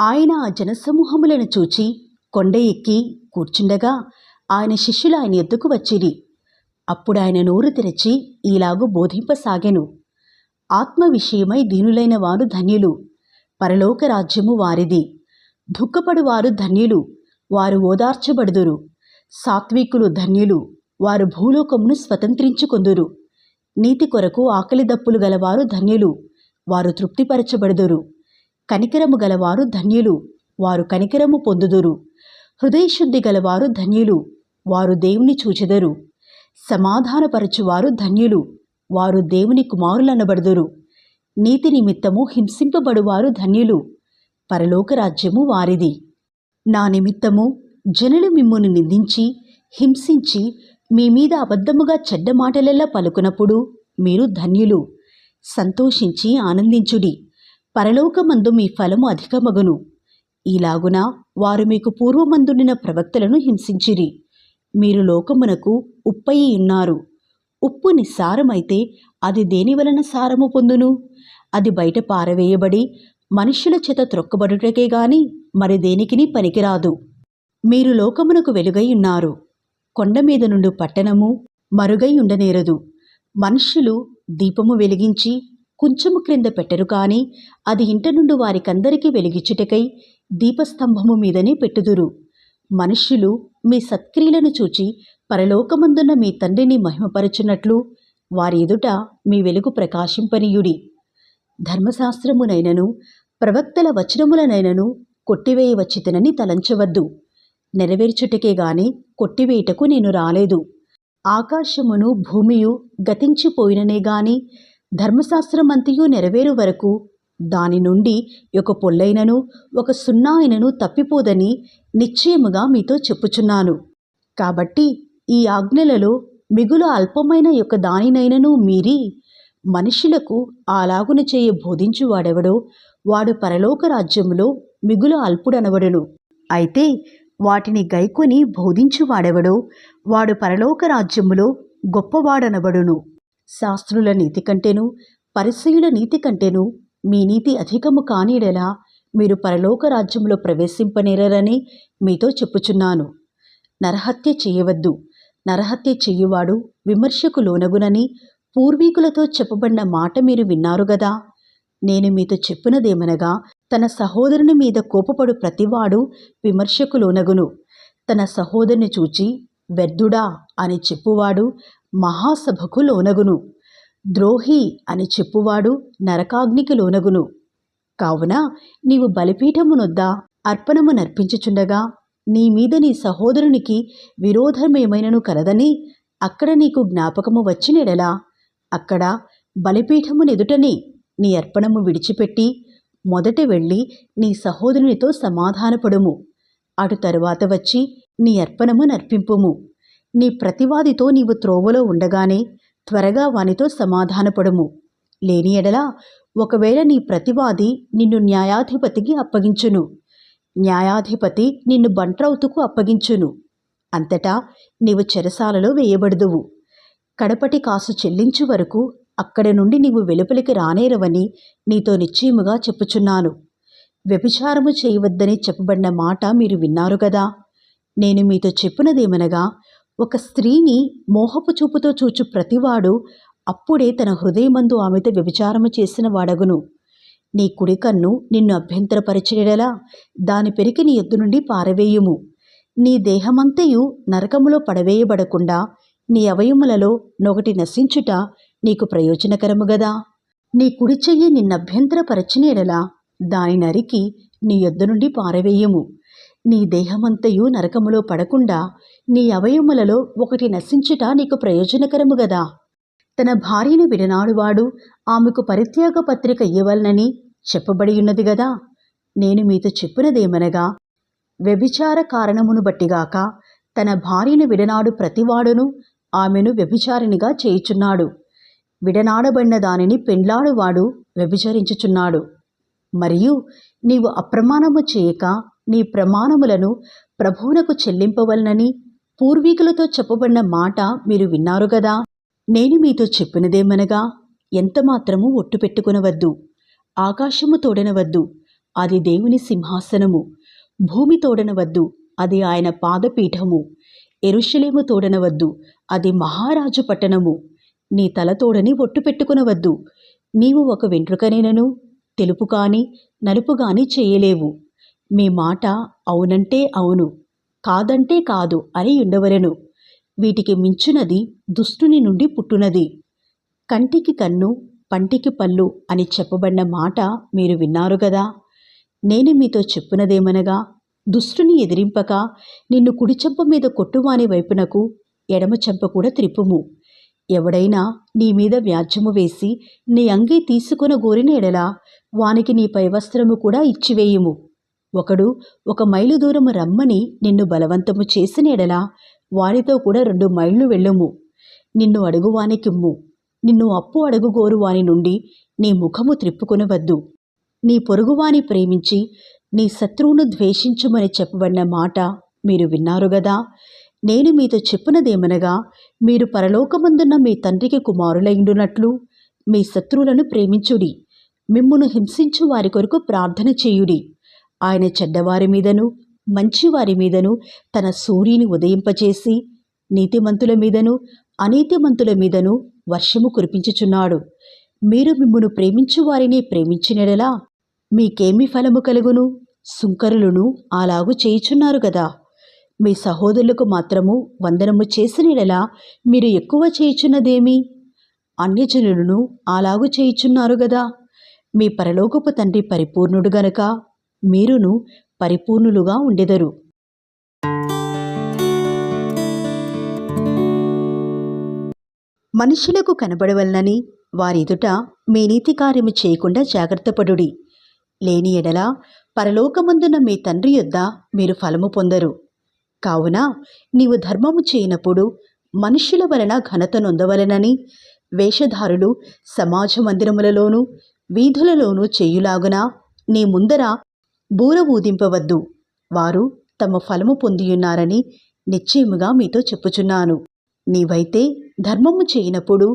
ఆయన ఆ జనసమూహములను చూచి కొండ ఎక్కి కూర్చుండగా ఆయన శిష్యులు ఆయన ఎద్దుకు వచ్చిరి. అప్పుడు ఆయన నోరు తెరచి ఈలాగు బోధింపసాగెను. ఆత్మ విషయమై దీనులైన వారు ధన్యులు. పరలోక రాజ్యము వారిది. దుఃఖపడువారు ధన్యులు. వారు ఓదార్చబడుదురు. సాత్వికులు ధన్యులు. వారు భూలోకమును స్వతంత్రించుకొందురు. నీతి కొరకు ఆకలి దప్పులు గలవారు ధన్యులు. వారు తృప్తిపరచబడుదురు. కనికరము గలవారు ధన్యులు వారు కనికరము పొందుదురు. హృదయశుద్ధి గలవారు ధన్యులు వారు దేవుని చూచెదరు. సమాధానపరచువారు ధన్యులు వారు దేవుని కుమారులనబడుదురు. నీతి నిమిత్తము హింసింపబడువారు ధన్యులు పరలోక రాజ్యము వారిది. నా నిమిత్తము జనులు మిమ్మును నిందించి హింసించి మీ మీద అబద్ధముగా చెడ్డ మాటలెల్లా పలుకునప్పుడు మీరు ధన్యులు సంతోషించి ఆనందించుడి. పరలోకమందు మీ ఫలము అధికమగును. ఈలాగున వారు మీకు పూర్వమందుండిన ప్రవక్తలను హింసించిరి. మీరు లోకమునకు ఉప్పయి ఉన్నారు. ఉప్పు నిస్సారమైతే అది దేని వలన సారము పొందును? అది బయట పారవేయబడి మనుష్యుల చేత త్రొక్కబడుటకే గాని మరి దేనికిని పనికిరాదు. మీరు లోకమునకు వెలుగై ఉన్నారు. కొండ మీద నుండి పట్టణము మరుగై ఉండనేరదు. మనుష్యులు దీపము వెలిగించి కుంచము క్రింద పెట్టరు కాని అది ఇంట నుండి వారికందరికీ వెలిగిచ్చుటకై దీపస్తంభము మీదనే పెట్టుదురు. మనుష్యులు మీ సత్క్రియలను చూచి పరలోకమందున్న మీ తండ్రిని మహిమపరచున్నట్లు వారి ఎదుట మీ వెలుగు ప్రకాశింపనీయుడి. ధర్మశాస్త్రమునైనను ప్రవక్తల వచనములనైనను కొట్టివేయవచ్చితనని తలంచవద్దు. నెరవేర్చుటకే గాని కొట్టివేయుటకు నేను రాలేదు. ఆకాశమును భూమియు గతించిపోయిననే గాని ధర్మశాస్త్రమంతియు నెరవేరు వరకు దాని నుండి ఒక పొల్లైనను ఒక సున్నా అయినను తప్పిపోదని నిశ్చయముగా మీతో చెప్పుచున్నాను. కాబట్టి ఈ ఆజ్ఞలలో మిగులు అల్పమైన యొక్క దానినైనను మీరి మనుషులకు అలాగున చేయ బోధించువాడెవడో వాడు పరలోక రాజ్యములో మిగులు అల్పుడనవడును. అయితే వాటిని గైకొని బోధించువాడెవడో వాడు పరలోక రాజ్యములో గొప్పవాడనబడును శాస్త్రుల నీతి కంటేను పరిసయుల నీతి కంటేను మీ నీతి అధికము కానిడెలా మీరు పరలోక రాజ్యంలో ప్రవేశింపనేరని మీతో చెప్పుచున్నాను. నరహత్య చేయవద్దు. నరహత్య చెయ్యువాడు విమర్శకు లోనగునని పూర్వీకులతో చెప్పబడిన మాట మీరు విన్నారు గదా? నేను మీతో చెప్పినదేమనగా తన సహోదరుని మీద కోపపడు ప్రతివాడు విమర్శకు లోనగును. తన సహోదరుని చూచి వ్యర్థుడా అని చెప్పువాడు మహాసభకు లోనగును. ద్రోహి అని చెప్పువాడు నరకాగ్నికి లోనగును. కావున నీవు బలిపీఠమునొద్ద అర్పణము నర్పించుచుండగా నీ మీద నీ సహోదరునికి విరోధమేమైనను కలదని అక్కడ నీకు జ్ఞాపకము వచ్చినెడలా. అక్కడ బలిపీఠమునెదుటనే నీ అర్పణము విడిచిపెట్టి మొదట వెళ్ళి నీ సహోదరునితో సమాధానపడుము. అటు తరువాత వచ్చి నీ అర్పణము నర్పింపుము. నీ ప్రతివాదితో నీవు త్రోవలో ఉండగానే త్వరగా వానితో సమాధానపడుము. లేని ఎడల ఒకవేళ నీ ప్రతివాది నిన్ను న్యాయాధిపతికి అప్పగించును. న్యాయాధిపతి నిన్ను బంట్రౌతుకు అప్పగించును. అంతటా నీవు చెరసాలలో వేయబడుదువు. కడపటి కాసు చెల్లించు వరకు అక్కడి నుండి నీవు వెలుపలికి రానేరవని నీతో నిశ్చయముగా చెప్పుచున్నాను. వ్యభిచారము చేయవద్దని చెప్పబడిన మాట మీరు విన్నారు కదా నేను మీతో చెప్పినదేమనగా ఒక స్త్రీని మోహపు చూపుతో చూచు ప్రతివాడు అప్పుడే తన హృదయమందు ఆమెతో వ్యభిచారము చేసిన వాడగును. నీ కుడి కన్ను నిన్ను అభ్యంతరపరిచేడలా దాని పెరికి నీ ఎద్దు నుండి పారవేయుము. నీ దేహమంతయు నరకములో పడవేయబడకుండా నీ అవయములలో నొకటి నశించుట నీకు ప్రయోజనకరము గదా? నీ కుడి చెయ్యి నిన్నభ్యంతరపరచినేడలా దాని నరికి నీ యొద్ద నుండి పారవేయము. నీ దేహమంతయు నరకములో పడకుండా నీ అవయములలో ఒకటి నశించుట నీకు ప్రయోజనకరము గదా. తన భార్యను విడనాడువాడు ఆమెకు పరిత్యాగ పత్రిక ఇవ్వవలనని చెప్పబడి ఉన్నది గదా. నేను మీతో చెప్పినదేమనగా వ్యభిచార కారణమును బట్టిగాక తన భార్యను విడనాడు ప్రతివాడును ఆమెను వ్యభిచారినిగా చేయుచున్నాడు. విడనాడబడిన దానిని పెండ్లాడువాడు వ్యభిచరించుచున్నాడు. మరియు నీవు అప్రమాణము చేయక నీ ప్రమాణములను ప్రభువునకు చెల్లింపవలనని పూర్వీకులతో చెప్పబడిన మాట మీరు విన్నారు కదా నేను మీతో చెప్పినదేమనగా ఎంతమాత్రము ఒట్టు పెట్టుకునవద్దు. ఆకాశము తోడనవద్దు అది దేవుని సింహాసనము. భూమి తోడనవద్దు అది ఆయన పాదపీఠము. ఎరుషలేము తోడనవద్దు అది మహారాజు పట్టణము. నీ తల తోడని ఒట్టు పెట్టుకునవద్దు. నీవు ఒక వెంట్రుకనేనను తెలుపు కాని నలుపు కానీ చేయలేవు. మీ మాట అవునంటే అవును. కాదంటే కాదు అని ఉండవలెను వీటికి మించునది దుష్టుని నుండి పుట్టునది. కంటికి కన్ను పంటికి పళ్ళు అని చెప్పబడిన మాట మీరు విన్నారు కదా నేను మీతో చెప్పునదేమనగా దుష్టుని ఎదిరింపక నిన్ను కుడి చెంప మీద కొట్టువాని వైపునకు ఎడమ చెంప కూడా త్రిప్పుము ఎవడైనా నీ మీద వ్యాజ్యము వేసి నీ అంగీ తీసుకొన గోరిన ఎడల వానికి నీ పైవస్త్రము కూడా ఇచ్చివేయుము. ఒకడు ఒక మైలు దూరము రమ్మని నిన్ను బలవంతము చేసిన ఎడల వానితో కూడా రెండు మైళ్ళు వెళ్ళుము. నిన్ను అడుగువానికిమ్ము నిన్ను అప్పు అడుగుగోరు వాని నుండి నీ ముఖము త్రిప్పుకొనవద్దు. నీ పొరుగువాని ప్రేమించి నీ శత్రువును ద్వేషించుమని చెప్పబడిన మాట మీరు విన్నారు గదా? నేను మీతో చెప్పినదేమనగా మీరు పరలోకమందున్న మీ తండ్రికి కుమారులైండునట్లు మీ శత్రువులను ప్రేమించుడి. మిమ్మును హింసించు వారి కొరకు ప్రార్థన చేయుడి. ఆయన చెడ్డవారి మీదను మంచివారి మీదను తన సూర్యుని ఉదయింపచేసి నీతిమంతుల మీదను అనీతిమంతుల మీదను వర్షము కురిపించుచున్నాడు. మీరు మిమ్మును ప్రేమించు వారిని ప్రేమించినడలా మీకేమి ఫలము కలుగును? సుంకరులను అలాగు చేయుచున్నారు కదా మీ సహోదరులకు మాత్రము వందనము చేసినడలా మీరు ఎక్కువ చేయుచున్నదేమి? అన్యజనులను అలాగు చేయుచున్నారు గదా. మీ పరలోకపు తండ్రి పరిపూర్ణుడు గనక మీరును పరిపూర్ణులుగా ఉండెదరు. మనుషులకు కనబడవలనని వారిదుట మీ నీతి కార్యము చేయకుండా జాగ్రత్తపడుడి లేని ఎడల పరలోకమందున మీ తండ్రి యొద్ద మీరు ఫలము పొందరు. కావున నీవు ధర్మము చేయనప్పుడు మనుష్యుల వలన ఘనత నొందవలనని వేషధారులు సమాజ మందిరములలోనూ వీధులలోనూ చేయులాగున నీ ముందర బూర ఊదింపవద్దు వారు తమ ఫలము పొందియున్నారని నిశ్చయముగా మీతో చెప్పుచున్నాను. నీవైతే ధర్మము చేయనప్పుడు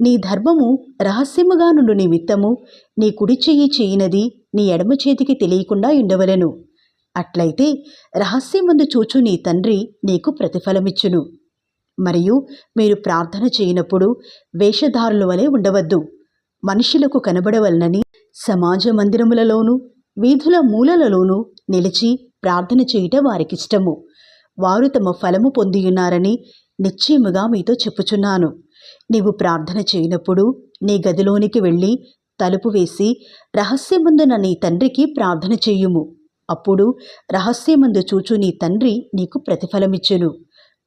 నీ ధర్మము రహస్యముగా నుండు నిమిత్తము నీ కుడి చెయ్యి చేయనది నీ ఎడమ చేతికి తెలియకుండా ఉండవలెను. అట్లయితే రహస్యమందు చూచు నీ తండ్రి నీకు ప్రతిఫలమిచ్చును. మరియు మీరు ప్రార్థన చేయనప్పుడు వేషధారుల వలె ఉండవద్దు. మనుషులకు కనబడవలనని సమాజ మందిరములలోనూ వీధుల మూలలలోనూ నిలిచి ప్రార్థన చేయుట వారికిష్టము. వారు తమ ఫలము పొందియున్నారని నిశ్చయముగా మీతో చెప్పుచున్నాను. నీవు ప్రార్థన చేయనప్పుడు నీ గదిలోనికి వెళ్ళి తలుపు వేసి రహస్యమందున నీ తండ్రికి ప్రార్థన చేయుము. అప్పుడు రహస్యమందు చూచు నీ తండ్రి నీకు ప్రతిఫలమిచ్చును.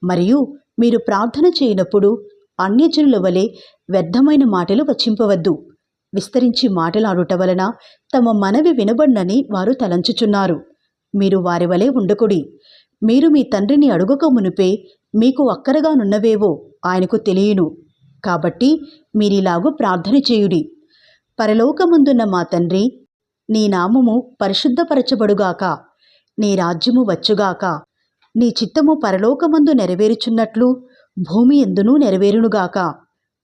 మరియు మీరు ప్రార్థన చేయనప్పుడు అన్యజనుల వలె వ్యర్థమైన మాటలు వచ్చింపవద్దు విస్తరించి మాటలాడుట వలన తమ మనవి వినబడినని వారు తలంచుచున్నారు. మీరు వారి వలె ఉండకుడి. మీరు మీ తండ్రిని అడుగక మునిపే మీకు అక్కరగానున్నవేవో ఆయనకు తెలియను. కాబట్టి మీరిలాగు ప్రార్థన చేయుడి. పరలోకముందున్న మా తండ్రి నీ నామము పరిశుద్ధపరచబడుగాక. నీ రాజ్యము వచ్చుగాక. నీ చిత్తము పరలోకమందు నెరవేరుచున్నట్లు భూమి ఎందునూ నెరవేరునుగాక.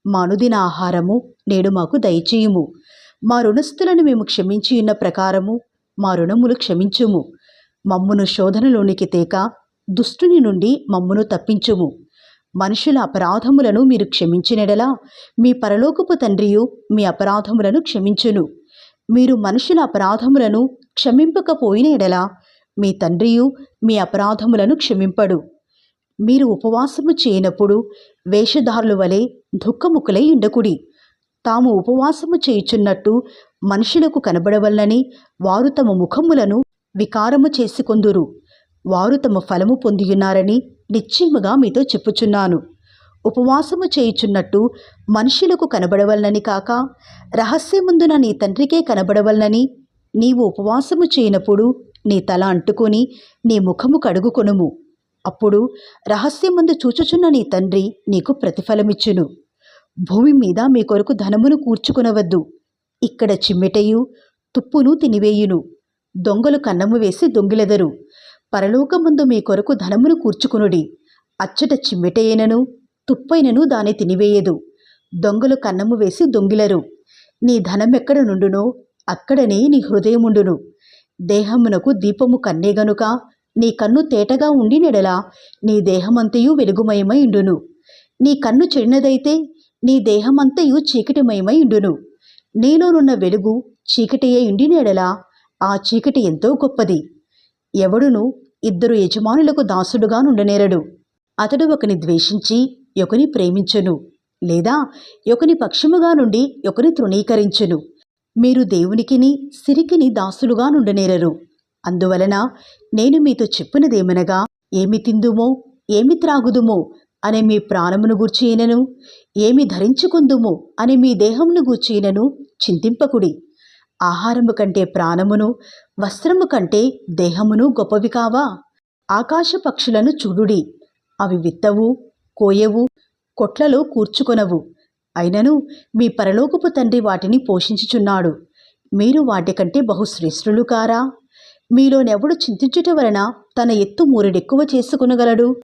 మా అనుదిన ఆహారము నేడు మాకు దయచేయుము. మా రుణస్థులను మేము క్షమించి ఉన్న ప్రకారము మా రుణములు క్షమించుము. మమ్మును శోధనలోనికి తేక దుష్టుని నుండి మమ్మును తప్పించుము. మనుషుల అపరాధములను మీరు క్షమించినడలా మీ పరలోకపు తండ్రియు మీ అపరాధములను క్షమించును. మీరు మనుషుల అపరాధములను క్షమింపకపోయిన ఎడలా మీ తండ్రియు మీ అపరాధములను క్షమింపడు. మీరు ఉపవాసము చేయనప్పుడు వేషధారుల వలె దుఃఖముఖులై ఉండకుడి. తాము ఉపవాసము చేయుచున్నట్టు మనుషులకు కనబడవల్లని వారు తమ ముఖములను వికారము చేసుకొందురు. వారు తమ ఫలము పొందియున్నారని నిశ్చయముగా మీతో చెప్పుచున్నాను. ఉపవాసము చేయుచున్నట్టు మనుషులకు కనబడవలనని కాక రహస్యముందున నీ తండ్రికే కనబడవలనని నీవు ఉపవాసము చేయనప్పుడు నీ తల అంటుకొని నీ ముఖము కడుగుకొనుము. అప్పుడు రహస్యమందు చూచుచున్న నీ తండ్రి నీకు ప్రతిఫలమిచ్చును. భూమి మీద మీ కొరకు ధనమును కూర్చుకొనవద్దు. ఇక్కడ చిమ్మెటయు తుప్పును తినివేయును. దొంగలు కన్నము వేసి దొంగిలెదరు. పరలోకముందు మీ కొరకు ధనమును కూర్చుకునుడి. అచ్చట చిమ్మెటైనను తుప్పైనను దాని తినివేయదు. దొంగలు కన్నము వేసి దొంగిలరు. నీ ధనమెక్కడ నుండునో అక్కడనే నీ హృదయముండును. దేహమునకు దీపము కన్నే గనుక నీ కన్ను తేటగా ఉండి నెడలా నీ దేహమంతయు వెలుగుమయమై ఉండును. నీ కన్ను చెడినదైతే నీ దేహమంతయు చీకటిమయమై ఉండును. నీలోనున్న వెలుగు చీకటియే ఉండి నెడలా ఆ చీకటి ఎంతో గొప్పది. ఎవడును ఇద్దరు యజమానులకు దాసుడుగా నుండనేరడు. అతడు ఒకని ద్వేషించి ఒకని ప్రేమించును లేదా ఒకని పక్షముగా నుండి ఒకని తృణీకరించును. మీరు దేవునికిని సిరికిని దాసులుగా నుండనేరరు. అందువలన నేను మీతో చెప్పినదేమనగా ఏమి తిందుమో ఏమి త్రాగుదుమో అనే మీ ప్రాణమును గూర్చినను ఏమి ధరించుకుందుమో అని మీ దేహమును గూర్చినను చింతింపకుడి. ఆహారము కంటే ప్రాణమును వస్త్రము కంటే దేహమును గొప్పవి కావా? ఆకాశ పక్షులను చూడుడి. అవి విత్తవు కోయవు కొట్లలో కూర్చుకొనవు. అయినను మీ పరలోకపు తండ్రి వాటిని పోషించుచున్నాడు. మీరు వాటికంటే బహుశ్రేష్ఠులు కారా? మీలోనెవడు చింతించుట వలన తన ఎత్తు మూరెడెక్కువ చేసుకునగలడు?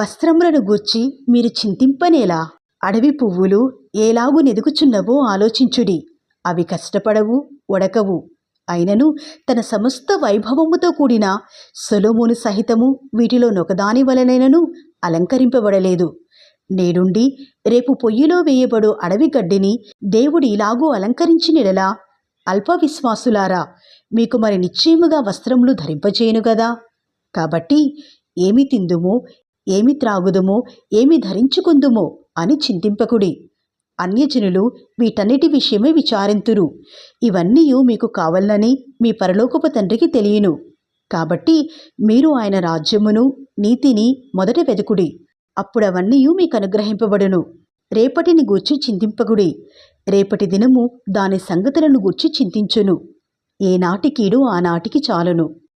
వస్త్రములను గూర్చి మీరు చింతింపనేలా? అడవి పువ్వులు ఏలాగు నెదుకుచున్నవో ఆలోచించుడి. అవి కష్టపడవు ఒడకవు. అయినను తన సమస్త వైభవముతో కూడిన సొలొమోను సహితము వీటిలో నొకదాని వలనైనను అలంకరింపబడలేదు. నేడుండి రేపు పొయ్యిలో వేయబడు అడవి గడ్డిని దేవుడు ఇలాగూ అలంకరించినెడలా? అల్ప విశ్వాసులారా మీకు మరి నిశ్చయముగా వస్త్రములు ధరింపచేయను కదా కాబట్టి ఏమి తిందుమో ఏమి త్రాగుదుమో ఏమి ధరించుకుందుమో అని చింతింపకుడి. అన్యజనులు వీటన్నిటి విషయమే విచారింతురు. ఇవన్నీ మీకు కావాలని మీ పరలోకపు తండ్రికి తెలియను. కాబట్టి మీరు ఆయన రాజ్యమును నీతిని మొదట వెతుకుడి అప్పుడవన్నీ మీకు అనుగ్రహింపబడును. రేపటిని గూర్చి చింతింపకుడి. రేపటి దినము దాని సంగతులను గూర్చి చింతించును. ఏ నాటికీడు ఆనాటికి చాలును.